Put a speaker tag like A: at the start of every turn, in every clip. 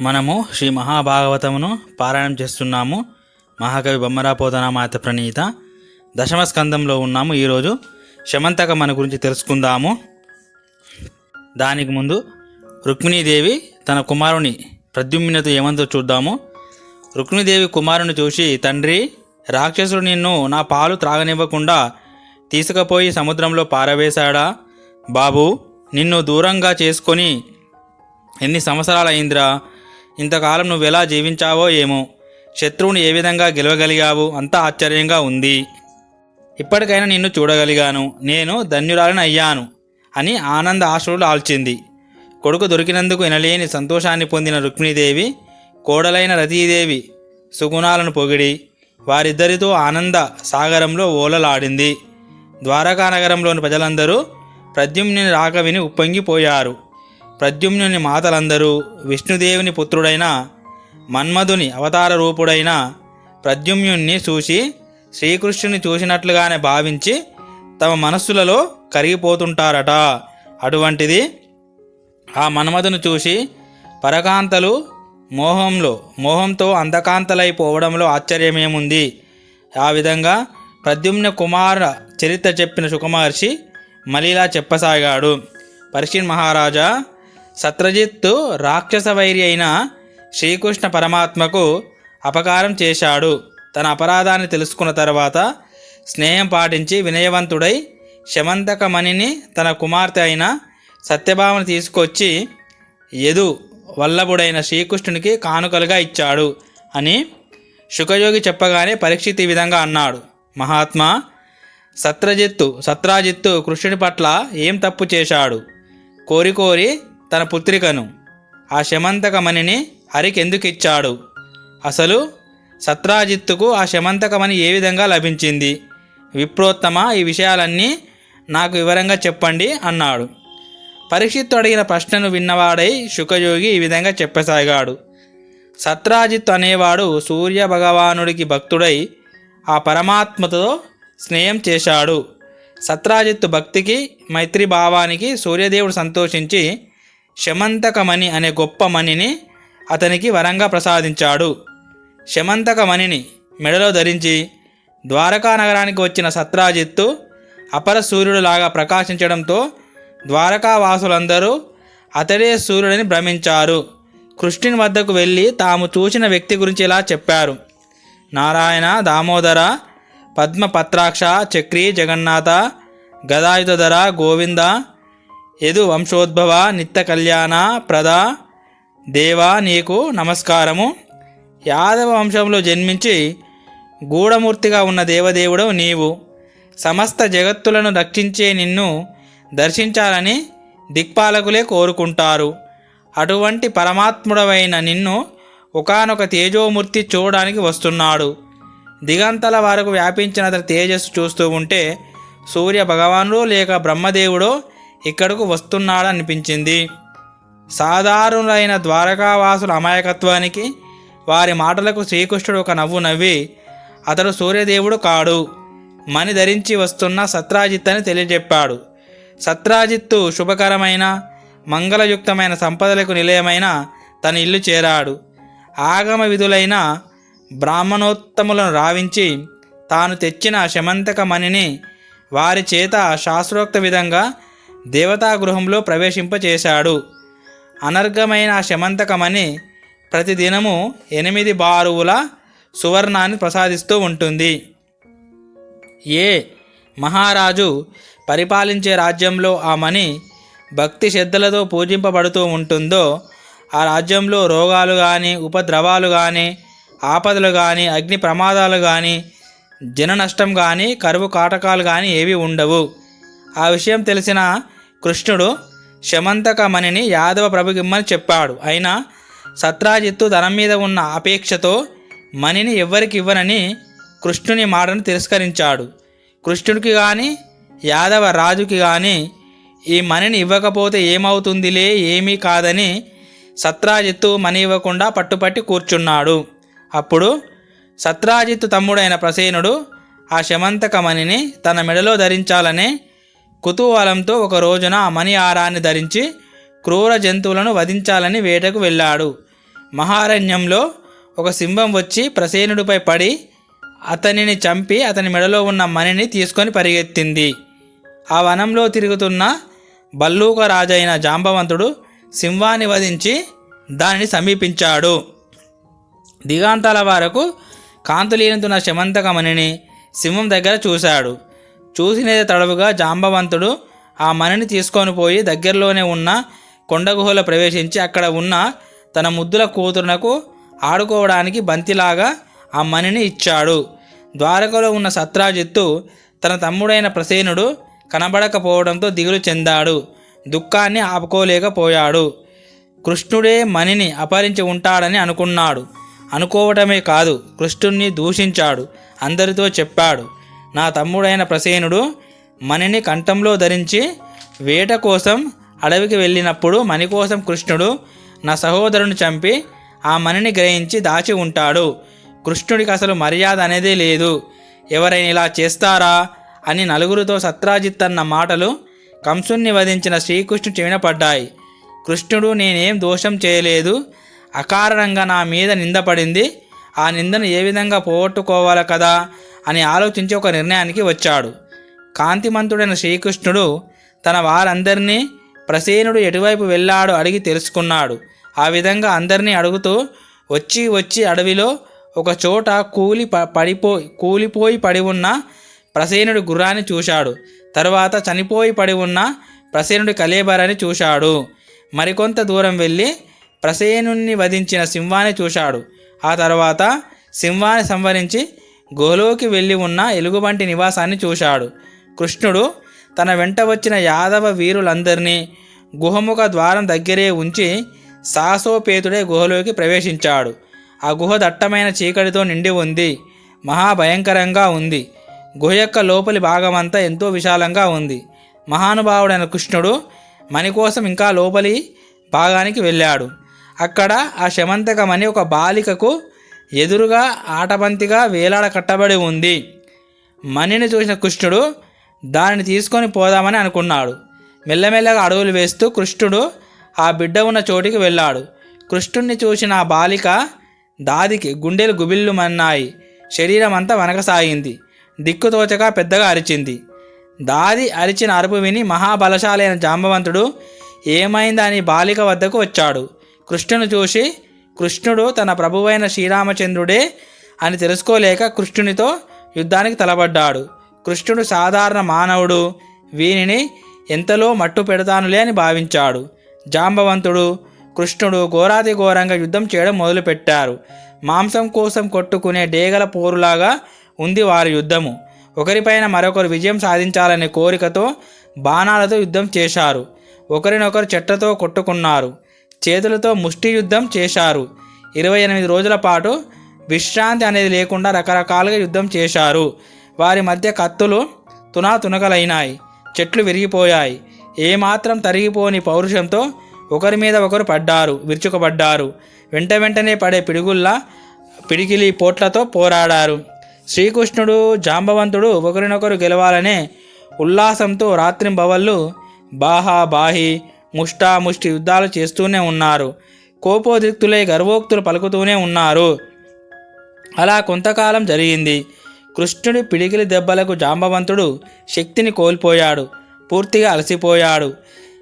A: మనము శ్రీ మహాభాగవతమును పారాయణం చేస్తున్నాము. మహాకవి బొమ్మరాపోతనామాత ప్రణీత. దశమ స్కందంలో ఉన్నాము. ఈరోజు శమంతక మన గురించి తెలుసుకుందాము. దానికి ముందు రుక్మిణీదేవి తన కుమారుని ప్రద్యుమ్నతో ఏమంతో చూద్దాము. రుక్మిణీదేవి కుమారుని చూసి తండ్రి రాక్షసుడు నిన్ను నా పాలు త్రాగనివ్వకుండా తీసుకుపోయి సముద్రంలో పారవేశాడా? బాబు నిన్ను దూరంగా చేసుకొని ఎన్ని సంవత్సరాలు అయిందిరా ఇంతకాలం నువ్వు ఎలా జీవించావో ఏమో. శత్రువుని ఏ విధంగా గెలవగలిగావు అంతా ఆశ్చర్యంగా ఉంది. ఇప్పటికైనా నిన్ను చూడగలిగాను. నేను ధన్యురాలని అయ్యాను అని ఆనంద ఆశ్రులు ఆల్చింది. కొడుకు దొరికినందుకు ఎనలేని సంతోషాన్ని పొందిన రుక్మిణీదేవి కోడలైన రతీదేవి సుగుణాలను పొగిడి వారిద్దరితో ఆనంద సాగరంలో ఓలలాడింది. ద్వారకా నగరంలోని ప్రజలందరూ ప్రద్యుమ్ని రాక విని ఉప్పొంగిపోయారు. ప్రద్యుమ్నుని మాతలందరూ విష్ణుదేవుని పుత్రుడైన మన్మధుని అవతార రూపుడైన ప్రద్యుమ్నుణ్ణి చూసి శ్రీకృష్ణుని చూసినట్లుగానే భావించి తమ మనస్సులలో కరిగిపోతుంటారట. అటువంటిది ఆ మన్మధును చూసి పరకాంతలు మోహంలో మోహంతో అంధకాంతలైపోవడంలో ఆశ్చర్యమేముంది? ఆ విధంగా ప్రద్యుమ్న కుమార చరిత్ర చెప్పిన సుకుమహర్షి మలిలా చెప్పసాగాడు. పరిషిన్ మహారాజా సత్రజిత్తు రాక్షస వైరి అయిన శ్రీకృష్ణ పరమాత్మకు అపకారం చేశాడు. తన అపరాధాన్ని తెలుసుకున్న తర్వాత స్నేహం పాటించి వినయవంతుడై శమంతకమణిని తన కుమార్తె అయిన సత్యభామను తీసుకొచ్చి యదు వల్లభుడైన శ్రీకృష్ణునికి కానుకలుగా ఇచ్చాడు అని శుకయోగి చెప్పగానే పరీక్షిత్ ఈ విధంగా అన్నాడు. మహాత్మా సత్రజిత్తు సత్రాజిత్తు కృష్ణుడి పట్ల ఏం తప్పు చేశాడు? కోరి కోరి తన పుత్రికను ఆ శమంతకమణిని హరికి ఎందుకు ఇచ్చాడు అసలు సత్రాజిత్తుకు ఆ శమంతకమణి ఏ విధంగా లభించింది? విప్రోత్తమ? ఈ విషయాలన్నీ నాకు వివరంగా చెప్పండి అన్నాడు. పరీక్షిత్తు అడిగిన ప్రశ్నను విన్నవాడై శుకయోగి ఈ విధంగా చెప్పసాగాడు. సత్రాజిత్ అనేవాడు సూర్య భగవానుడికి భక్తుడై ఆ పరమాత్మతో స్నేహం చేశాడు. సత్రాజిత్తు భక్తికి మైత్రి భావానికి సూర్యదేవుడు సంతోషించి శమంతకమణి అనే గొప్ప మణిని అతనికి వరంగా ప్రసాదించాడు. శమంతకమణిని మెడలో ధరించి ద్వారకా నగరానికి వచ్చిన సత్రాజిత్తు అపర సూర్యుడులాగా ప్రకాశించడంతో ద్వారకా వాసులందరూ అతడే సూర్యుడని భ్రమించారు. కృష్ణుని వద్దకు వెళ్ళి తాము చూసిన వ్యక్తి గురించి ఇలా చెప్పారు. నారాయణ దామోదర పద్మపత్రాక్ష చక్రి జగన్నాథ గదాయుధర గోవింద యదు వంశోద్భవ నిత్య కళ్యాణ ప్రదా. దేవా నీకు నమస్కారము. యాదవ వంశంలో జన్మించి గూఢమూర్తిగా ఉన్న దేవదేవుడు నీవు. సమస్త జగత్తులను రక్షించే నిన్ను దర్శించాలని దిక్పాలకులే కోరుకుంటారు. అటువంటి పరమాత్ముడవైన నిన్ను ఒకానొక తేజోమూర్తి చూడడానికి వస్తున్నాడు. దిగంతల వరకు వ్యాపించిన అతని తేజస్సు చూస్తూ ఉంటే సూర్య భగవానుడో లేక బ్రహ్మదేవుడో ఇక్కడకు వస్తున్నాడనిపించింది. సాధారణులైన ద్వారకావాసుల అమాయకత్వానికి వారి మాటలకు శ్రీకృష్ణుడు ఒక నవ్వు నవ్వి అతడు సూర్యదేవుడు కాడు. మణి ధరించి వస్తున్న సత్రాజిత్ అని తెలియజెప్పాడు. సత్రాజిత్తు శుభకరమైన మంగళయుక్తమైన సంపదలకు నిలయమైన తన ఇల్లు చేరాడు. ఆగమ విధులైన బ్రాహ్మణోత్తములను రావించి తాను తెచ్చిన శమంతక మణిని వారి చేత శాస్త్రోక్త విధంగా దేవతా గృహంలో ప్రవేశింపచేశాడు. అనర్ఘమైన శమంతకమని ప్రతిదినము ఎనిమిది బారువుల సువర్ణాన్ని ప్రసాదిస్తూ ఉంటుంది. ఏ మహారాజు పరిపాలించే రాజ్యంలో ఆ మణి భక్తి శ్రద్ధలతో పూజింపబడుతూ ఉంటుందో ఆ రాజ్యంలో రోగాలు కానీ ఉపద్రవాలు కానీ ఆపదలు కానీ అగ్ని ప్రమాదాలు కానీ జన నష్టం కానీ కరువు కాటకాలు కానీ ఏవి ఉండవు. ఆ విషయం తెలిసిన కృష్ణుడు శమంతక మణిని యాదవ ప్రభుకిమ్మని చెప్పాడు. అయినా సత్రాజిత్తు ధనం మీద ఉన్న అపేక్షతో మణిని ఎవ్వరికి ఇవ్వనని కృష్ణుని మాటను తిరస్కరించాడు. కృష్ణుడికి కానీ యాదవ రాజుకి కానీ ఈ మణిని ఇవ్వకపోతే ఏమవుతుందిలే ఏమీ కాదని సత్రాజిత్తు మణి ఇవ్వకుండా పట్టుపట్టి కూర్చున్నాడు. అప్పుడు సత్రాజిత్తు తమ్ముడైన ప్రసేనుడు ఆ శమంతక మణిని తన మెడలో ధరించాలనే కుతూహలంతో ఒక రోజున ఆ మణి ఆరాన్ని ధరించి క్రూర జంతువులను వధించాలని వేటకు వెళ్ళాడు. మహారణ్యంలో ఒక సింహం వచ్చి ప్రసేనుడిపై పడి అతనిని చంపి అతని మెడలో ఉన్న మణిని తీసుకొని పరిగెత్తింది. ఆ వనంలో తిరుగుతున్న బల్లూక రాజైన జాంబవంతుడు సింహాన్ని వధించి దానిని సమీపించాడు. దిగాంతాల వరకు కాంతులీనుతున్న శమంతకమణిని సింహం దగ్గర చూశాడు. చూసినది తడవుగా జాంబవంతుడు ఆ మణిని తీసుకొని పోయి దగ్గరలోనే ఉన్న కొండ గుహలో ప్రవేశించి అక్కడ ఉన్న తన ముద్దుల కూతురునకు ఆడుకోవడానికి బంతిలాగా ఆ మణిని ఇచ్చాడు. ద్వారకలో ఉన్న సత్రాజిత్తు తన తమ్ముడైన ప్రసేనుడు కనబడకపోవడంతో దిగులు చెందాడు. దుఃఖాన్ని ఆపుకోలేకపోయాడు. కృష్ణుడే మణిని అపహరించి ఉంటాడని అనుకున్నాడు. అనుకోవటమే కాదు కృష్ణుణ్ణి దూషించాడు. అందరితో చెప్పాడు. నా తమ్ముడైన ప్రసేనుడు మణిని కంఠంలో ధరించి వేట కోసం అడవికి వెళ్ళినప్పుడు మణి కోసం కృష్ణుడు నా సహోదరుని చంపి ఆ మణిని గ్రహించి దాచి ఉంటాడు. కృష్ణుడికి అసలు మర్యాద అనేదే లేదు. ఎవరైనా ఇలా చేస్తారా అని నలుగురితో సత్రాజిత్ అన్న మాటలు కంసుణ్ణి వధించిన శ్రీకృష్ణుడు చెవిన పడ్డాయి. కృష్ణుడు నేనేం దోషం చేయలేదు. అకారణంగా నా మీద నిందపడింది ఆ నిందను ఏ విధంగా పోగొట్టుకోవాలి కదా? అని ఆలోచించి ఒక నిర్ణయానికి వచ్చాడు. కాంతిమంతుడైన శ్రీకృష్ణుడు తన వారందరినీ ప్రసేనుడు ఎటువైపు వెళ్ళాడు అడిగి తెలుసుకున్నాడు. ఆ విధంగా అందరినీ అడుగుతూ వచ్చి వచ్చి అడవిలో ఒక చోట కూలి ప- పడిపోయి కూలిపోయి పడి ఉన్న ప్రసేనుడి గుర్రాన్ని చూశాడు. తరువాత చనిపోయి పడి ఉన్న ప్రసేనుడి కలేబరాన్ని చూశాడు. మరికొంత దూరం వెళ్ళి ప్రసేనుణ్ణి వధించిన సింహాన్ని చూశాడు. ఆ తర్వాత సింహాన్ని సంవరించి గుహలోకి వెళ్ళి ఉన్న ఎలుగుబంటి నివాసాన్ని చూశాడు. కృష్ణుడు తన వెంట వచ్చిన యాదవ వీరులందరినీ గుహముఖ ద్వారం దగ్గరే ఉంచి సాహసోపేతుడే గుహలోకి ప్రవేశించాడు. ఆ గుహ దట్టమైన చీకటితో నిండి ఉంది. మహాభయంకరంగా ఉంది. గుహ యొక్క లోపలి భాగమంతా ఎంతో విశాలంగా ఉంది. మహానుభావుడైన కృష్ణుడు మణి కోసం ఇంకా లోపలి భాగానికి వెళ్ళాడు. అక్కడ ఆ శమంతకమని ఒక బాలికకు ఎదురుగా ఆటబంతిగా వేలాడ కట్టబడి ఉంది. మణిని చూసిన కృష్ణుడు దానిని తీసుకొని పోదామని అనుకున్నాడు. మెల్లమెల్లగా అడుగులు వేస్తూ కృష్ణుడు ఆ బిడ్డ ఉన్న చోటికి వెళ్ళాడు. కృష్ణుణ్ణి చూసిన ఆ బాలిక దాదికి గుండెలు గుబిల్లుమన్నాయి. శరీరం అంతా వనకసాగింది దిక్కుతోచక పెద్దగా అరిచింది. దాది అరిచిన అరుపు విని మహాబలశాలైన జాంబవంతుడు ఏమైందని బాలిక వద్దకు వచ్చాడు. కృష్ణుని చూసి కృష్ణుడు తన ప్రభువైన శ్రీరామచంద్రుడే అని తెలుసుకోలేక కృష్ణునితో యుద్ధానికి తలబడ్డాడు కృష్ణుడు సాధారణ మానవుడు వీనిని ఎంతలో మట్టు పెడతానులే అని భావించాడు. జాంబవంతుడు కృష్ణుడు ఘోరాతి ఘోరంగా యుద్ధం చేయడం మొదలుపెట్టారు. మాంసం కోసం కొట్టుకునే డేగల పోరులాగా ఉంది వారి యుద్ధము. ఒకరిపైన మరొకరు విజయం సాధించాలనే కోరికతో బాణాలతో యుద్ధం చేశారు. ఒకరినొకరు చెట్టతో కొట్టుకున్నారు. చేతులతో ముష్టి యుద్ధం చేశారు. ఇరవై ఎనిమిది రోజుల పాటు విశ్రాంతి అనేది లేకుండా రకరకాలుగా యుద్ధం చేశారు. వారి మధ్య కత్తులు తునా తునకలైనాయి చెట్లు విరిగిపోయాయి. ఏమాత్రం తరిగిపోని పౌరుషంతో ఒకరి మీద ఒకరు పడ్డారు విరుచుకుపడ్డారు. వెంట వెంటనే పడే పిడుగుల్లా పిడికిలి పోట్లతో పోరాడారు. శ్రీకృష్ణుడు జాంబవంతుడు ఒకరినొకరు గెలవాలనే ఉల్లాసంతో రాత్రింబవళ్ళు బాహా బాహి ముష్టా ముష్టి యుద్ధాలు చేస్తూనే ఉన్నారు. కోపోదిక్తులై గర్వోక్తులు పలుకుతూనే ఉన్నారు. అలా కొంతకాలం జరిగింది. కృష్ణుడి పిడికిలి దెబ్బలకు జాంబవంతుడు శక్తిని కోల్పోయాడు. పూర్తిగా అలసిపోయాడు.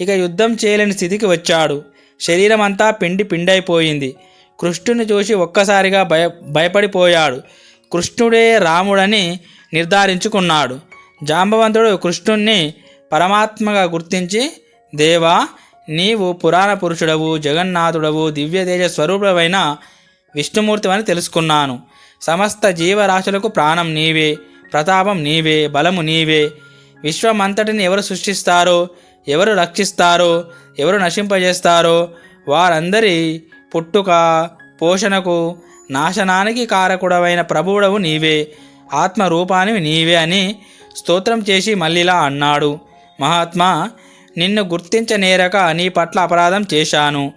A: ఇక యుద్ధం చేయలేని స్థితికి వచ్చాడు. శరీరం అంతా పిండి పిండైపోయింది. కృష్ణుని చూసి ఒక్కసారిగా భయ భయపడిపోయాడు. కృష్ణుడే రాముడని నిర్ధారించుకున్నాడు. జాంబవంతుడు కృష్ణుణ్ణి పరమాత్మగా గుర్తించి దేవా నీవు పురాణ పురుషుడవు జగన్నాథుడవు దివ్యతేజ స్వరూపుడవైన విష్ణుమూర్తివని తెలుసుకున్నాను. సమస్త జీవరాశులకు ప్రాణం నీవే ప్రతాపం నీవే బలము నీవే. విశ్వమంతటిని ఎవరు సృష్టిస్తారో ఎవరు రక్షిస్తారో ఎవరు నశింపజేస్తారో వారందరి పుట్టుక పోషణకు నాశనానికి కారకుడవైన ప్రభువుడవు నీవే ఆత్మరూపానివి నీవే అని స్తోత్రం చేసి మళ్ళీలా అన్నాడు. మహాత్మా నిన్ను గుర్తించనేరక నీ పట్ల అపరాధం చేశాను.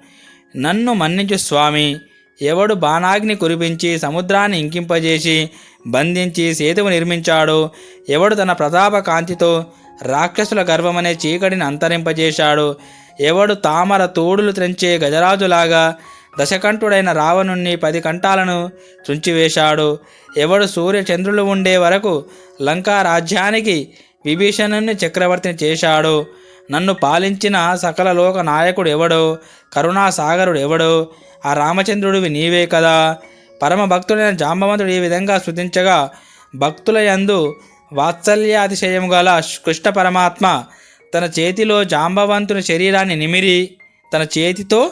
A: నన్ను మన్నించు స్వామి. ఎవడు బాణాగ్ని కురిపించి సముద్రాన్ని ఇంకింపజేసి బంధించి సేతువు నిర్మించాడో ఎవడు తన ప్రతాప కాంతితో రాక్షసుల గర్వమనే చీకటిని అంతరింపజేశాడు ఎవడు తామర తోడులు త్రెంచే గజరాజులాగా దశకంఠుడైన రావణుణ్ణి పది కంఠాలను తుంచివేశాడు ఎవడు సూర్య చంద్రులు ఉండే వరకు లంకా రాజ్యానికి విభీషణుని చక్రవర్తిని చేశాడు. నన్ను పాలించిన సకల లోక నాయకుడు ఎవడో? కరుణాసాగరుడు ఎవడో? ఆ రామచంద్రుడివి నీవే కదా? పరమ భక్తుడైన జాంబవంతుడు ఈ విధంగా స్థుతించగా భక్తుల యందు వాత్సల్యాతిశయం గల కృష్ణ పరమాత్మ తన చేతిలో జాంబవంతుని శరీరాన్ని నిమిరి తన చేతితో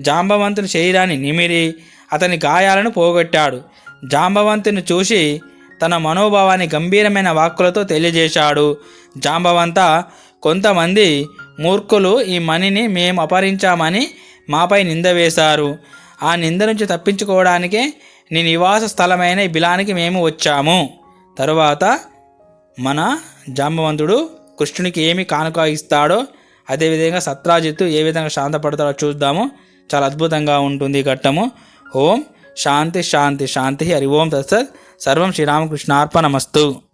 A: జాంబవంతుని శరీరాన్ని నిమిరి అతని గాయాలను పోగొట్టాడు. జాంబవంతుని చూసి తన మనోభావాన్ని గంభీరమైన వాక్కులతో తెలియజేశాడు. జాంబవంత కొంతమంది మూర్ఖులు ఈ మణిని మేము అపహరించామని మాపై నింద వేశారు. ఆ నింద నుంచి తప్పించుకోవడానికే నీ నివాస స్థలమైన ఈ బిలానికి మేము వచ్చాము. తరువాత మన జాంబవంతుడు కృష్ణునికి ఏమి కానుక ఇస్తాడో అదేవిధంగా సత్రాజిత్తు ఏ విధంగా శాంతపడతాడో చూద్దాము. చాలా అద్భుతంగా ఉంటుంది ఘట్టము. ఓం శాంతి శాంతి శాంతి. హరి ఓం తత్సత్. సర్వం శ్రీరామకృష్ణార్పణమస్తు.